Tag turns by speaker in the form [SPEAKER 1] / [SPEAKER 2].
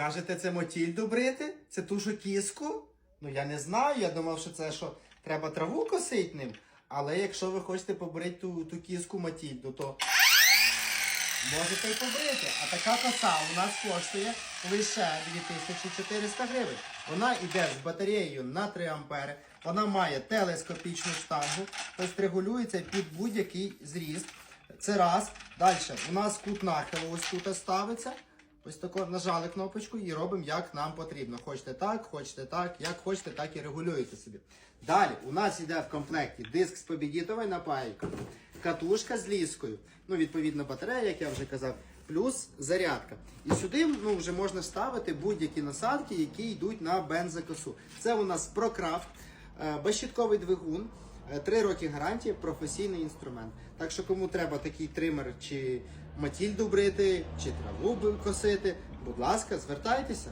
[SPEAKER 1] Кажете, це мотільду брити? Це ту що кіску? Ну я не знаю, я думав, що це що треба траву косить ним. Але якщо ви хочете побрити ту, ту кіску Матільду, то можете й побрити. А така коса у нас коштує лише 2400 гривень. Вона йде з батареєю на 3 ампери. Вона має телескопічну штангу, тобто регулюється під будь-який зріст. Це раз. Далі у нас кут нахилу ось тут ставиться. Ось тако нажали кнопочку і робимо як нам потрібно. Хочете так, хочете так, як хочете, так і регулюєте собі. Далі у нас йде в комплекті диск з побідітовою напайкою, катушка з ліскою, ну відповідно батарея, як я вже казав, плюс зарядка. І сюди ну, вже можна ставити будь-які насадки, які йдуть на бензокосу. Це у нас ProCraft, е, безщітковий двигун. Е, Три роки гарантії, професійний інструмент. Так що кому треба такий тример чи матільду брити, чи траву косити, будь ласка, звертайтеся.